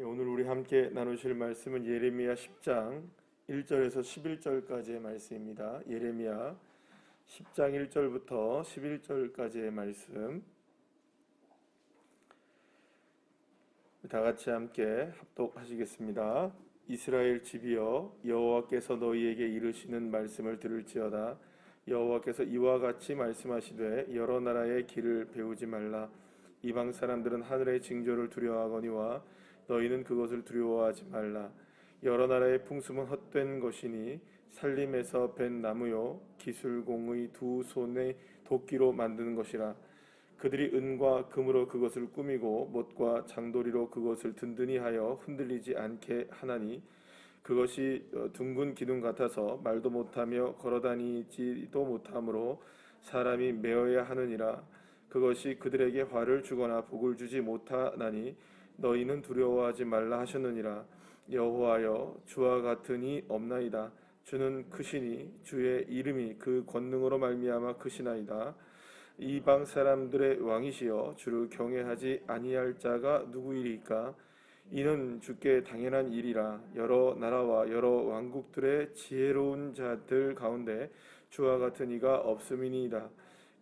예, 오늘 우리 함께 나누실 말씀은 예레미야 10장 1절에서 11절까지의 말씀입니다. 예레미야 10장 1절부터 11절까지의 말씀. 다 같이 함께 합독하시겠습니다. 이스라엘 집이여 여호와께서 너희에게 이르시는 말씀을 들을지어다 여호와께서 이와 같이 말씀하시되 여러 나라의 길을 배우지 말라 이방 사람들은 하늘의 징조를 두려워하거니와 너희는 그것을 두려워하지 말라. 여러 나라의 풍습은 헛된 것이니 살림에서 벤 나무요 기술공의 두 손의 도끼로 만드는 것이라. 그들이 은과 금으로 그것을 꾸미고 못과 장도리로 그것을 든든히 하여 흔들리지 않게 하나니 그것이 어, 둥근 기둥 같아서 말도 못하며 걸어다니지도 못하므로 사람이 메어야 하느니라. 그것이 그들에게 화를 주거나 복을 주지 못하나니 너희는 두려워하지 말라 하셨느니라. 여호와여 주와 같으니 없나이다. 주는 크시니 주의 이름이 그 권능으로 말미암아 크시나이다. 이방 사람들의 왕이시여 주를 경외하지 아니할 자가 누구이리까? 이는 주께 당연한 일이라. 여러 나라와 여러 왕국들의 지혜로운 자들 가운데 주와 같은 이가 없음이니이다.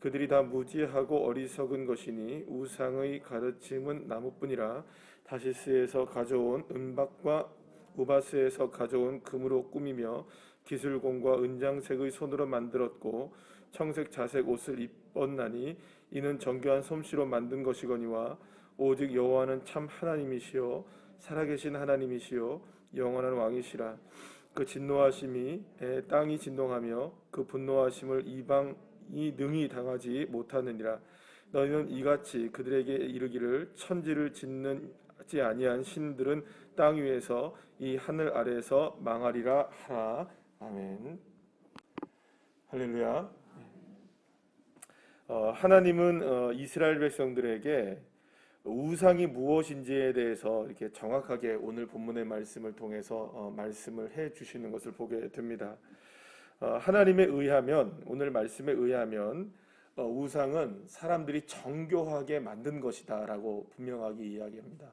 그들이 다 무지하고 어리석은 것이니 우상의 가르침은 나무뿐이라 다시스에서 가져온 은박과 우바스에서 가져온 금으로 꾸미며 기술공과 은장색의 손으로 만들었고 청색 자색 옷을 입었나니 이는 정교한 솜씨로 만든 것이거니와 오직 여호와는 참 하나님이시요 살아계신 하나님이시요 영원한 왕이시라. 그 진노하심이 에, 땅이 진동하며 그 분노하심을 이방이 능히 당하지 못하느니라. 너희는 이같이 그들에게 이르기를 천지를 짓는 지 아니한 신들은 땅 위에서 이 하늘 아래에서 망하리라 하라 아멘 할렐루야 어, 하나님은 어, 이스라엘 백성들에게 우상이 무엇인지에 대해서 이렇게 정확하게 오늘 본문의 말씀을 통해서 어, 말씀을 해 주시는 것을 보게 됩니다. 어, 하나님에 의하면 오늘 말씀에 의하면 어, 우상은 사람들이 정교하게 만든 것이다라고 분명하게 이야기합니다.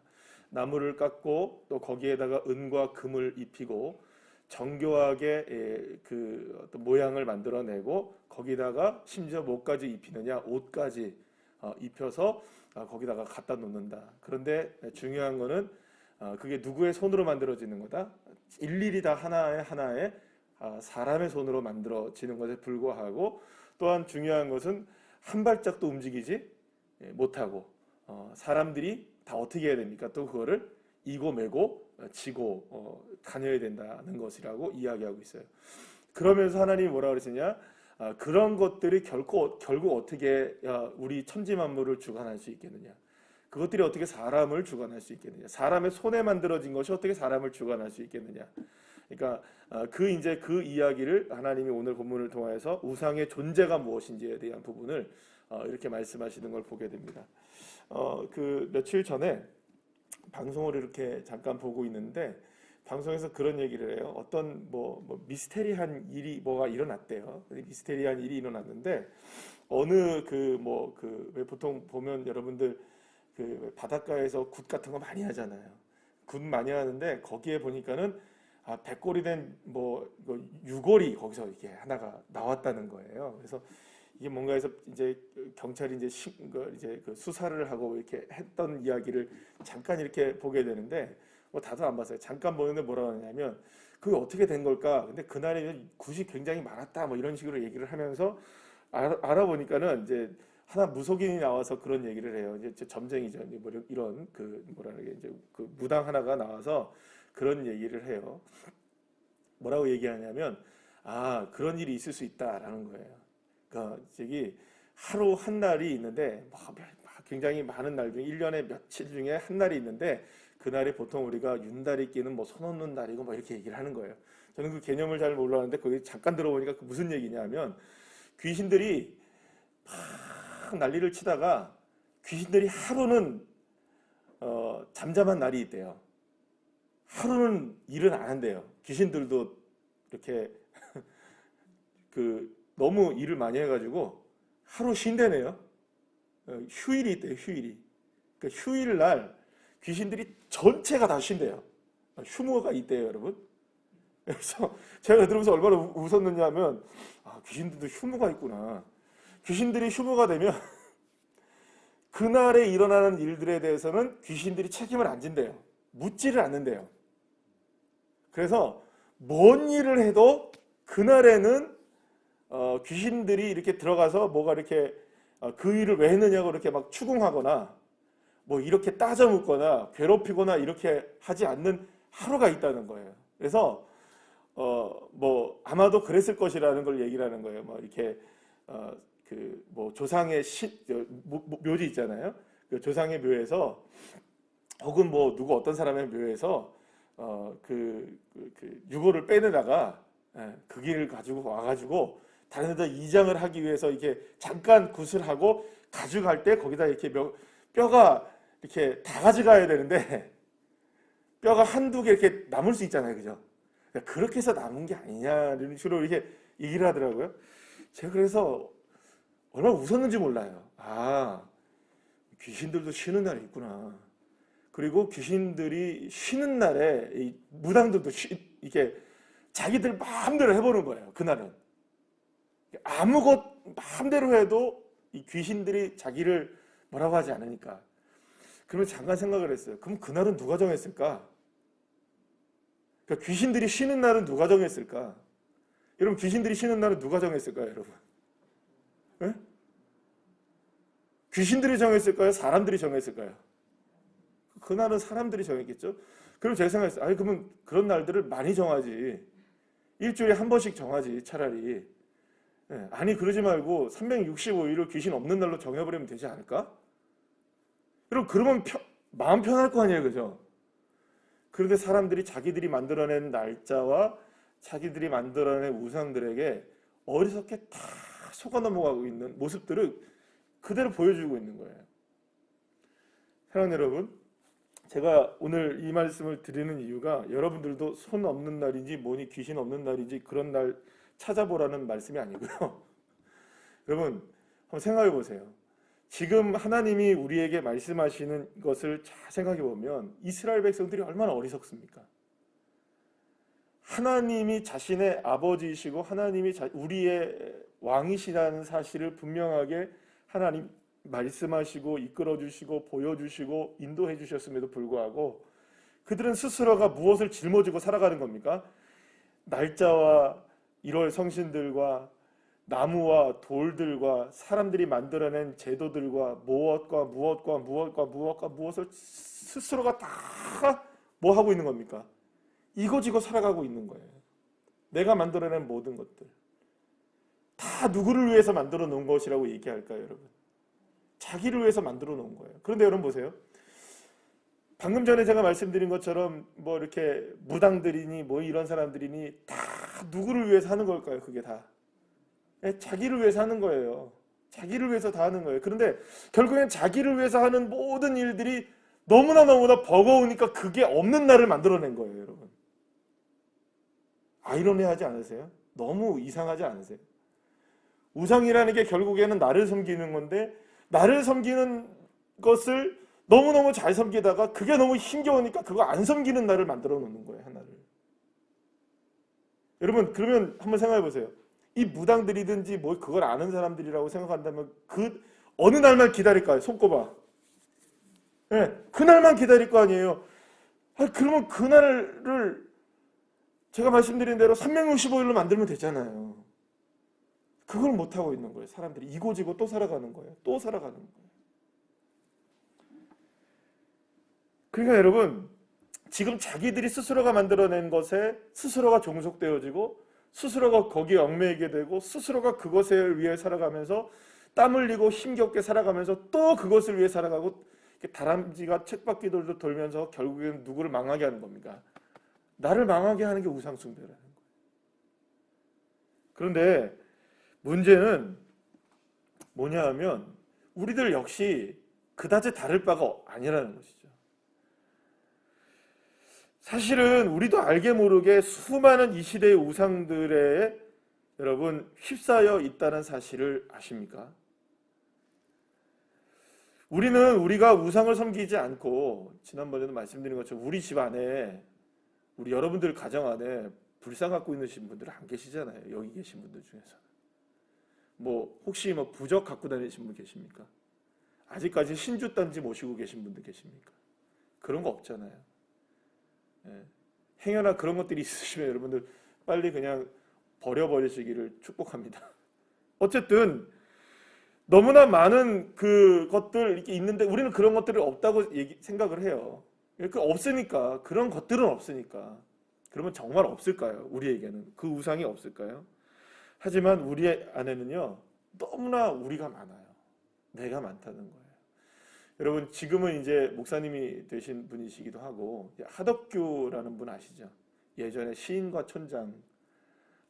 나무를 깎고 또 거기에다가 은과 금을 입히고 정교하게 예, 그 어떤 모양을 만들어내고 거기다가 심지어 뭐까지 입히느냐 옷까지 어, 입혀서 어, 거기다가 갖다 놓는다. 그런데 중요한 거는 어, 그게 누구의 손으로 만들어지는 거다? 일일이 다 하나의 하나의 아, 사람의 손으로 만들어지는 것에 불과하고 또한 중요한 것은 한 발짝도 움직이지 예, 못하고 어, 사람들이 다 어떻게 해야 됩니까? 또 그거를 이고 매고 어, 지고 어, 다녀야 된다는 것이라고 이야기하고 있어요. 그러면서 하나님이 뭐라 그러시냐? 아, 그런 것들이 결코 결국 어떻게 야, 우리 천지 만물을 주관할 수 있겠느냐? 그것들이 어떻게 사람을 주관할 수 있겠느냐? 사람의 손에 만들어진 것이 어떻게 사람을 주관할 수 있겠느냐? 그러니까 아, 그 이제 그 이야기를 하나님이 오늘 본문을 통해서 우상의 존재가 무엇인지에 대한 부분을 어, 이렇게 말씀하시는 걸 보게 됩니다. 어, 그 며칠 전에 방송을 이렇게 잠깐 보고 있는데 방송에서 그런 얘기를 해요. 어떤 뭐, 뭐 미스테리한 일이 뭐가 일어났대요. 미스테리한 일이 일어났는데 어느 그 뭐 그 왜 보통 보면 여러분들 그 바닷가에서 굿 같은 거 많이 하잖아요. 굿 많이 하는데 거기에 보니까는 아 백골이 된뭐 유골이 거기서 이렇게 하나가 나왔다는 거예요. 그래서 이게 뭔가 해서 이제 경찰이 이제 시, 그 이제 그 수사를 하고 이렇게 했던 이야기를 잠깐 이렇게 보게 되는데 뭐 다들 안 봤어요. 잠깐 보는데 뭐라고 하냐면 그게 어떻게 된 걸까? 근데 그날에 굿이 굉장히 많았다 뭐 이런 식으로 얘기를 하면서 알아, 알아보니까는 이제 하나 무속인이 나와서 그런 얘기를 해요. 이제 점쟁이죠. 이제 뭐 이런 그 뭐라 그래 이제 그 무당 하나가 나와서 그런 얘기를 해요. 뭐라고 얘기하냐면 아 그런 일이 있을 수 있다라는 거예요. 그러니까 저기 하루 한 날이 있는데 뭐 굉장히 많은 날 중에 1년에 며칠 중에 한 날이 있는데 그날이 보통 우리가 윤달이 끼는 뭐 손 없는 날이고 뭐 이렇게 얘기를 하는 거예요. 저는 그 개념을 잘 몰랐는데 거기 잠깐 들어보니까 그 무슨 얘기냐면 귀신들이 막 난리를 치다가 귀신들이 하루는 어, 잠잠한 날이 있대요. 하루는 일을 안 한대요. 귀신들도 이렇게 그 너무 일을 많이 해가지고 하루 쉰대네요. 어, 휴일이 있대요. 휴일이. 그러니까 휴일 날 귀신들이 전체가 다 쉰대요. 휴무가 있대요, 여러분. 그래서 제가 들으면서 얼마나 우- 웃었느냐 하면 아, 귀신들도 휴무가 있구나. 귀신들이 휴무가 되면 그날에 일어나는 일들에 대해서는 귀신들이 책임을 안 진대요. 묻지를 않는데요. 그래서 뭔 일을 해도 그날에는 어, 귀신들이 이렇게 들어가서 뭐가 이렇게 어, 그 일을 왜 했느냐고 이렇게 막 추궁하거나 뭐 이렇게 따져 묻거나 괴롭히거나 이렇게 하지 않는 하루가 있다는 거예요. 그래서 어 뭐 아마도 그랬을 것이라는 걸 얘기를 하는 거예요. 뭐 이렇게 어 그 뭐 조상의 시, 저, 모- 모- 묘지 있잖아요. 그 조상의 묘에서 혹은 뭐 누구 어떤 사람의 묘에서 어그 그, 그 유골을 빼내다가 예, 그 길을 가지고 와가지고 다른 데다 이장을 하기 위해서 이렇게 잠깐 구슬하고 가져갈 때 거기다 이렇게 몇, 뼈가 이렇게 다 가져가야 되는데 뼈가 한두 개 이렇게 남을 수 있잖아요, 그죠? 그러니까 그렇게 해서 남은 게 아니냐는 식으로 이렇게 얘기를 하더라고요. 제가 그래서 얼마나 웃었는지 몰라요. 아, 귀신들도 쉬는 날이 있구나. 그리고 귀신들이 쉬는 날에 이 무당들도 쉬, 이게 자기들 마음대로 해보는 거예요. 그날은 아무것 마음대로 해도 이 귀신들이 자기를 뭐라고 하지 않으니까. 그러면 잠깐 생각을 했어요. 그럼 그날은 누가 정했을까? 그러니까 귀신들이 쉬는 날은 누가 정했을까? 여러분 귀신들이 쉬는 날은 누가 정했을까요, 여러분? 예? 귀신들이 정했을까요? 사람들이 정했을까요? 그날은 사람들이 정했겠죠. 그럼 제가 생각했어요. 아니 그러면 그런 날들을 많이 정하지. 일주일에 한 번씩 정하지 차라리. 예, 아니 그러지 말고 365일을 귀신 없는 날로 정해버리면 되지 않을까? 여러분 그러면 편- 마음 편할 거 아니에요, 그죠? 그런데 사람들이 자기들이 만들어낸 날짜와 자기들이 만들어낸 우상들에게 어리석게 다 속아 넘어가고 있는 모습들을 그대로 보여주고 있는 거예요. 사랑하는 여러분, 제가 오늘 이 말씀을 드리는 이유가 여러분들도 손 없는 날인지 뭐니 귀신 없는 날인지 그런 날 찾아보라는 말씀이 아니고요. 여러분, 한번 생각해 보세요. 지금 하나님이 우리에게 말씀하시는 것을 잘 생각해 보면 이스라엘 백성들이 얼마나 어리석습니까? 하나님이 자신의 아버지이시고 하나님이 자- 우리의 왕이시라는 사실을 분명하게 하나님 말씀하시고 이끌어 주시고 보여 주시고 인도해 주셨음에도 불구하고 그들은 스스로가 무엇을 짊어지고 살아가는 겁니까? 날짜와 1월 성신들과 나무와 돌들과 사람들이 만들어낸 제도들과 무엇과 무엇과 무엇과 무엇과 무엇을 스스로가 다 뭐 하고 있는 겁니까? 이거지고 살아가고 있는 거예요. 내가 만들어낸 모든 것들 다 누구를 위해서 만들어 놓은 것이라고 얘기할까요, 여러분? 자기를 위해서 만들어 놓은 거예요. 그런데 여러분 보세요. 방금 전에 제가 말씀드린 것처럼 뭐 이렇게 무당들이니 뭐 이런 사람들이니 다 누구를 위해서 하는 걸까요? 그게 다 예, 자기를 위해서 하는 거예요. 자기를 위해서 다 하는 거예요. 그런데 결국엔 자기를 위해서 하는 모든 일들이 너무나 너무나 버거우니까 그게 없는 날을 만들어낸 거예요, 여러분. 아이러니하지 않으세요? 너무 이상하지 않으세요? 우상이라는 게 결국에는 나를 섬기는 건데 나를 섬기는 것을 너무너무 잘 섬기다가 그게 너무 힘겨우니까 그거 안 섬기는 날을 만들어 놓는 거예요, 하나를. 여러분, 그러면 한번 생각해 보세요. 이 무당들이든지 뭐 그걸 아는 사람들이라고 생각한다면 그 어느 날만 기다릴까요? 손꼽아. 예, 그날만 기다릴 거 아니에요. 아, 그러면 그날을 제가 말씀드린 대로 365일로 만들면 되잖아요. 그걸 못 하고 있는 거예요. 사람들이 이고지고 또 살아가는 거예요. 또 살아가는 거예요. 그러니까 여러분 지금 자기들이 스스로가 만들어낸 것에 스스로가 종속되어지고 스스로가 거기에 얽매이게 되고 스스로가 그것을 위해 살아가면서 땀 흘리고 힘겹게 살아가면서 또 그것을 위해 살아가고 다람쥐가 쳇바퀴돌도 돌면서 결국에는 누구를 망하게 하는 겁니까? 나를 망하게 하는 게 우상숭배라는 거예요. 그런데 문제는 뭐냐 하면 우리들 역시 그다지 다를 바가 아니라는 것이죠. 사실은 우리도 알게 모르게 수많은 이 시대의 우상들에 여러분 휩싸여 있다는 사실을 아십니까? 우리는 우리가 우상을 섬기지 않고 지난번에도 말씀드린 것처럼 우리 집 안에 우리 여러분들 가정 안에 불상 갖고 있는 분들 안 계시잖아요. 여기 계신 분들 중에서. 뭐 혹시 뭐 부적 갖고 다니신 분 계십니까? 아직까지 신주 단지 모시고 계신 분들 계십니까? 그런 거 없잖아요. 예. 행여나 그런 것들이 있으시면 여러분들 빨리 그냥 버려버리시기를 축복합니다. 어쨌든 너무나 많은 그 것들 이렇게 있는데 우리는 그런 것들이 없다고 얘기, 생각을 해요. 그 없으니까 그런 것들은 없으니까 그러면 정말 없을까요? 우리에게는 그 우상이 없을까요? 하지만 우리 안에는요 너무나 우리가 많아요. 내가 많다는 거예요. 여러분 지금은 이제 목사님이 되신 분이시기도 하고 하덕규라는 분 아시죠? 예전에 시인과 촌장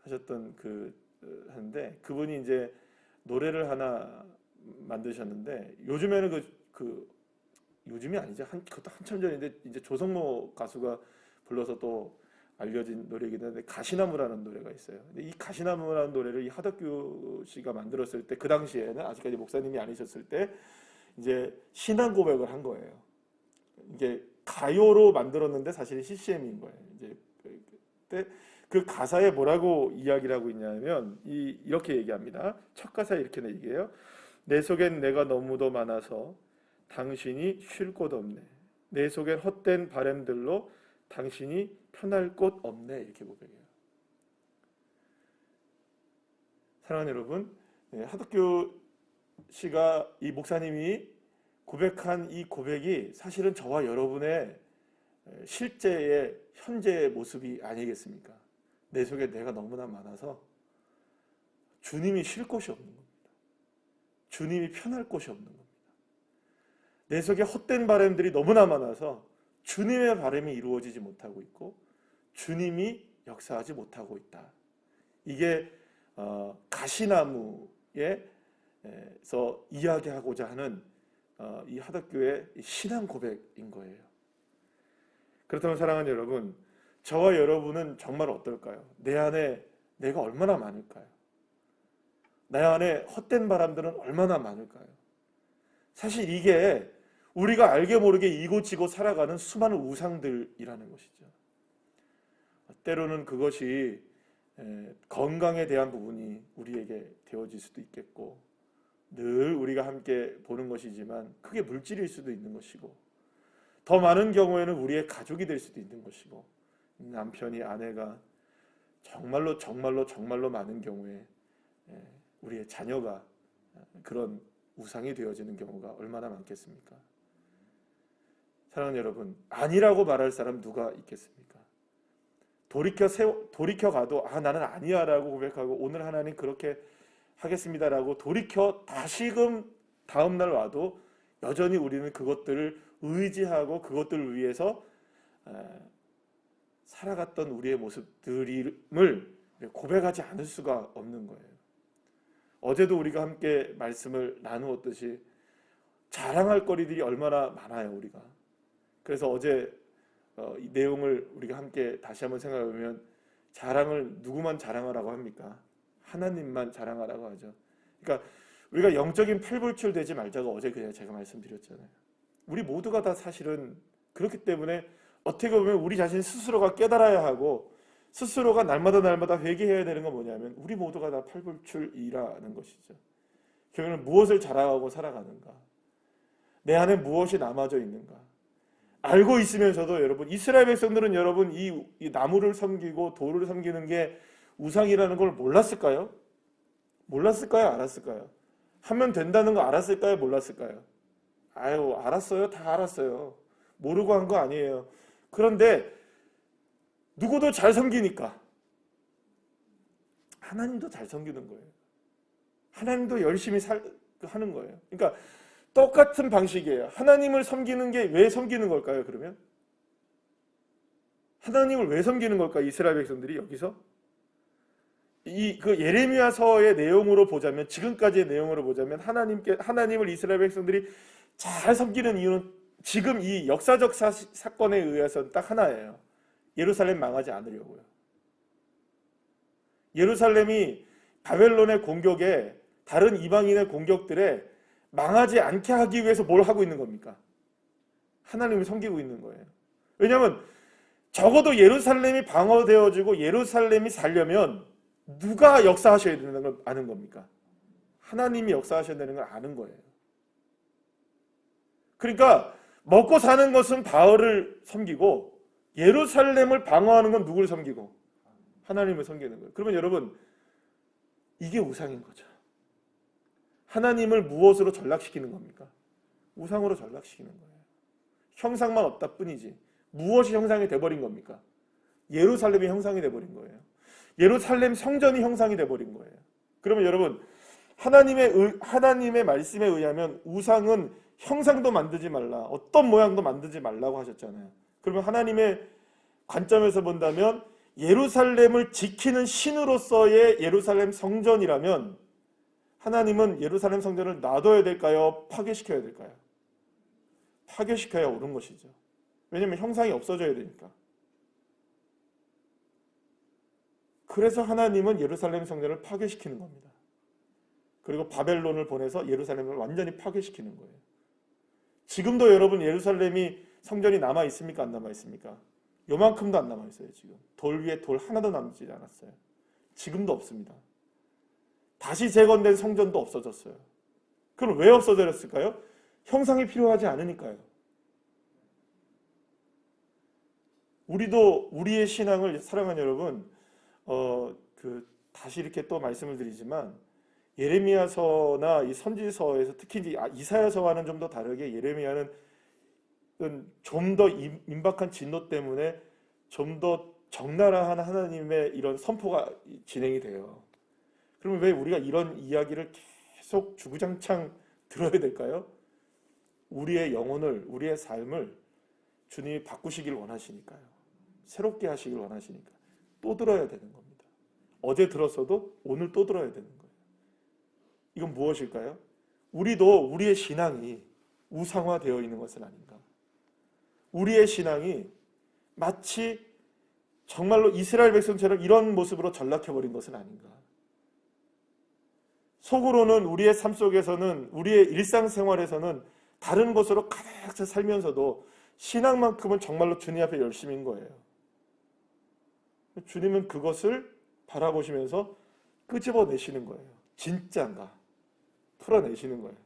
하셨던 그 어, 하는데 그분이 이제 노래를 하나 만드셨는데 요즘에는 그, 그 요즘이 아니죠 한 그것도 한참 전인데 이제 조성모 가수가 불러서 또 알려진 노래이긴 한데 가시나무라는 노래가 있어요. 근데 이 가시나무라는 노래를 이 하덕규 씨가 만들었을 때 그 당시에는 아직까지 목사님이 아니셨을 때 이제 신앙 고백을 한 거예요. 이게 가요로 만들었는데 사실 CCM인 거예요. 이제 그때 그 가사에 뭐라고 이야기를 하고 있냐면 이 이렇게 얘기합니다. 첫 가사에 이렇게 얘기해요. 내 속엔 내가 너무도 많아서 당신이 쉴 곳 없네. 내 속엔 헛된 바램들로 당신이 편할 곳 없네. 이렇게 고백해요. 사랑하는 여러분, 네, 하덕규 씨가 이 목사님이 고백한 이 고백이 사실은 저와 여러분의 실제의 현재의 모습이 아니겠습니까? 내 속에 내가 너무나 많아서 주님이 쉴 곳이 없는 겁니다. 주님이 편할 곳이 없는 겁니다. 내 속에 헛된 바람들이 너무나 많아서 주님의 바람이 이루어지지 못하고 있고 주님이 역사하지 못하고 있다. 이게 어, 가시나무에 에서 이야기하고자 하는 어, 이 하덕교의 신앙 고백인 거예요. 그렇다면 사랑하는 여러분, 저와 여러분은 정말 어떨까요? 내 안에 내가 얼마나 많을까요? 내 안에 헛된 바람들은 얼마나 많을까요? 사실 이게 우리가 알게 모르게 이고지고 살아가는 수많은 우상들이라는 것이죠. 때로는 그것이 건강에 대한 부분이 우리에게 되어질 수도 있겠고, 늘 우리가 함께 보는 것이지만 크게 물질일 수도 있는 것이고, 더 많은 경우에는 우리의 가족이 될 수도 있는 것이고, 남편이 아내가 정말로 정말로 정말로 많은 경우에 우리의 자녀가 그런 우상이 되어지는 경우가 얼마나 많겠습니까? 사랑하는 여러분, 아니라고 말할 사람 누가 있겠습니까? 돌이켜 세워, 돌이켜 가도 아 나는 아니야라고 고백하고 오늘 하나님 그렇게 하겠습니다라고 돌이켜 다시금 다음 날 와도 여전히 우리는 그것들을 의지하고 그것들을 위해서 살아갔던 우리의 모습들을 고백하지 않을 수가 없는 거예요. 어제도 우리가 함께 말씀을 나누었듯이 자랑할 거리들이 얼마나 많아요, 우리가. 그래서 어제 어, 이 내용을 우리가 함께 다시 한번 생각해 보면 자랑을 누구만 자랑하라고 합니까? 하나님만 자랑하라고 하죠. 그러니까 우리가 영적인 팔불출 되지 말자고 어제 그냥 제가 말씀드렸잖아요. 우리 모두가 다 사실은 그렇기 때문에 어떻게 보면 우리 자신 스스로가 깨달아야 하고 스스로가 날마다 날마다 회개해야 되는 건 뭐냐면 우리 모두가 다 팔불출이라는 것이죠. 결국은 무엇을 자랑하고 살아가는가? 내 안에 무엇이 남아져 있는가? 알고 있으면서도 여러분 이스라엘 백성들은 여러분 이, 이 나무를 섬기고 돌을 섬기는 게 우상이라는 걸 몰랐을까요? 몰랐을까요? 알았을까요? 하면 된다는 거 알았을까요? 몰랐을까요? 아유 알았어요. 다 알았어요. 모르고 한 거 아니에요. 그런데 누구도 잘 섬기니까 하나님도 잘 섬기는 거예요. 하나님도 열심히 살, 하는 거예요. 그러니까 똑같은 방식이에요. 하나님을 섬기는 게 왜 섬기는 걸까요, 그러면? 하나님을 왜 섬기는 걸까, 이스라엘 백성들이 여기서? 이 그 예레미야서의 내용으로 보자면 지금까지의 내용으로 보자면 하나님께 하나님을 이스라엘 백성들이 잘 섬기는 이유는 지금 이 역사적 사, 사건에 의해서 딱 하나예요. 예루살렘 망하지 않으려고요. 예루살렘이 바벨론의 공격에 다른 이방인의 공격들에 망하지 않게 하기 위해서 뭘 하고 있는 겁니까? 하나님을 섬기고 있는 거예요. 왜냐하면 적어도 예루살렘이 방어되어지고 예루살렘이 살려면 누가 역사하셔야 되는 걸 아는 겁니까? 하나님이 역사하셔야 되는 걸 아는 거예요. 그러니까 먹고 사는 것은 바알을 섬기고 예루살렘을 방어하는 건 누구를 섬기고 하나님을 섬기는 거예요. 그러면 여러분 이게 우상인 거죠. 하나님을 무엇으로 전락시키는 겁니까? 우상으로 전락시키는 거예요. 형상만 없다 뿐이지 무엇이 형상이 돼버린 겁니까? 예루살렘이 형상이 돼버린 거예요. 예루살렘 성전이 형상이 돼버린 거예요. 그러면 여러분 하나님의 의- 하나님의 말씀에 의하면 우상은 형상도 만들지 말라 어떤 모양도 만들지 말라고 하셨잖아요. 그러면 하나님의 관점에서 본다면 예루살렘을 지키는 신으로서의 예루살렘 성전이라면 하나님은 예루살렘 성전을 놔둬야 될까요? 파괴시켜야 될까요? 파괴시켜야 옳은 것이죠. 왜냐하면 형상이 없어져야 되니까. 그래서 하나님은 예루살렘 성전을 파괴시키는 겁니다. 그리고 바벨론을 보내서 예루살렘을 완전히 파괴시키는 거예요. 지금도 여러분 예루살렘이 성전이 남아 있습니까? 안 남아 있습니까? 요만큼도 안 남아 있어요, 지금. 돌 위에 돌 하나도 남지 않았어요. 지금도 없습니다. 다시 재건된 성전도 없어졌어요. 그럼 왜 없어졌을까요? 형상이 필요하지 않으니까요. 우리도 우리의 신앙을 사랑하는 여러분, 어, 그 다시 이렇게 또 말씀을 드리지만 예레미야서나 이 선지서에서 특히 아, 이사야서와는 좀 더 다르게 예레미야는 좀 더 임박한 진노 때문에 좀 더 적나라한 하나님의 이런 선포가 진행이 돼요. 그러면 왜 우리가 이런 이야기를 계속 주구장창 들어야 될까요? 우리의 영혼을, 우리의 삶을 주님이 바꾸시길 원하시니까요. 새롭게 하시길 원하시니까 또 들어야 되는 겁니다. 어제 들었어도 오늘 또 들어야 되는 거예요. 이건 무엇일까요? 우리도 우리의 신앙이 우상화되어 있는 것은 아닌가? 우리의 신앙이 마치 정말로 이스라엘 백성처럼 이런 모습으로 전락해버린 것은 아닌가? 속으로는 우리의 삶 속에서는 우리의 일상생활에서는 다른 것으로 가득 차 살면서도 신앙만큼은 정말로 주님 앞에 열심인 거예요. 주님은 그것을 바라보시면서 끄집어내시는 거예요. 진짠가? 풀어내시는 거예요.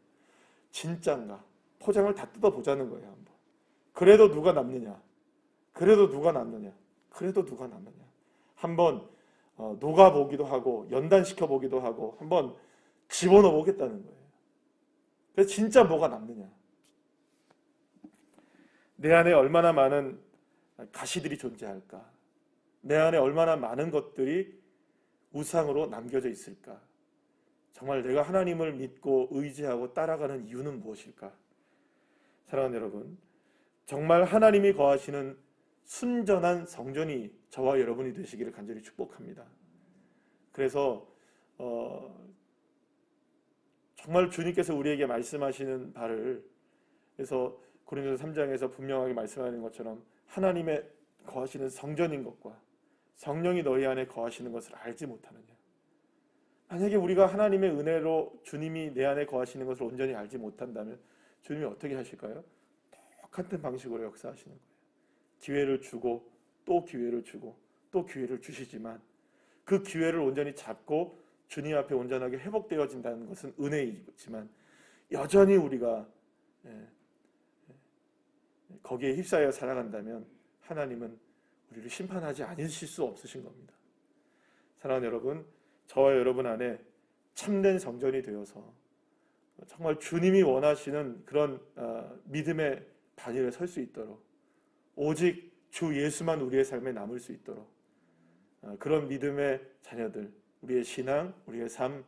진짠가? 포장을 다 뜯어보자는 거예요. 한번. 그래도 누가 남느냐? 그래도 누가 남느냐? 그래도 누가 남느냐? 한번 어, 녹아보기도 하고 연단시켜 보기도 하고 한번 집어넣어 보겠다는 거예요. 그래서 진짜 뭐가 남느냐? 내 안에 얼마나 많은 가시들이 존재할까? 내 안에 얼마나 많은 것들이 우상으로 남겨져 있을까? 정말 내가 하나님을 믿고 의지하고 따라가는 이유는 무엇일까? 사랑하는 여러분, 정말 하나님이 거하시는 순전한 성전이 저와 여러분이 되시기를 간절히 축복합니다. 그래서 어, 정말 주님께서 우리에게 말씀하시는 바를 그래서 고린도서 3장에서 분명하게 말씀하는 것처럼 하나님의 거하시는 성전인 것과 성령이 너희 안에 거하시는 것을 알지 못하느냐. 만약에 우리가 하나님의 은혜로 주님이 내 안에 거하시는 것을 온전히 알지 못한다면 주님이 어떻게 하실까요? 똑같은 방식으로 역사하시는 거예요. 기회를 주고 또 기회를 주고 또 기회를 주시지만 그 기회를 온전히 잡고 주님 앞에 온전하게 회복되어진다는 것은 은혜이지만 여전히 우리가 예, 예, 거기에 휩싸여 살아간다면 하나님은 우리를 심판하지 않으실 수 없으신 겁니다. 사랑하는 여러분, 저와 여러분 안에 참된 성전이 되어서 정말 주님이 원하시는 그런 어, 믿음의 바위에 설수 있도록 오직 주 예수만 우리의 삶에 남을 수 있도록 어, 그런 믿음의 자녀들, 우리의 신앙, 우리의 삶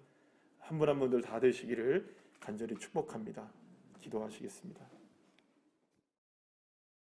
한 분 한 분들 다 되시기를 간절히 축복합니다. 기도하시겠습니다.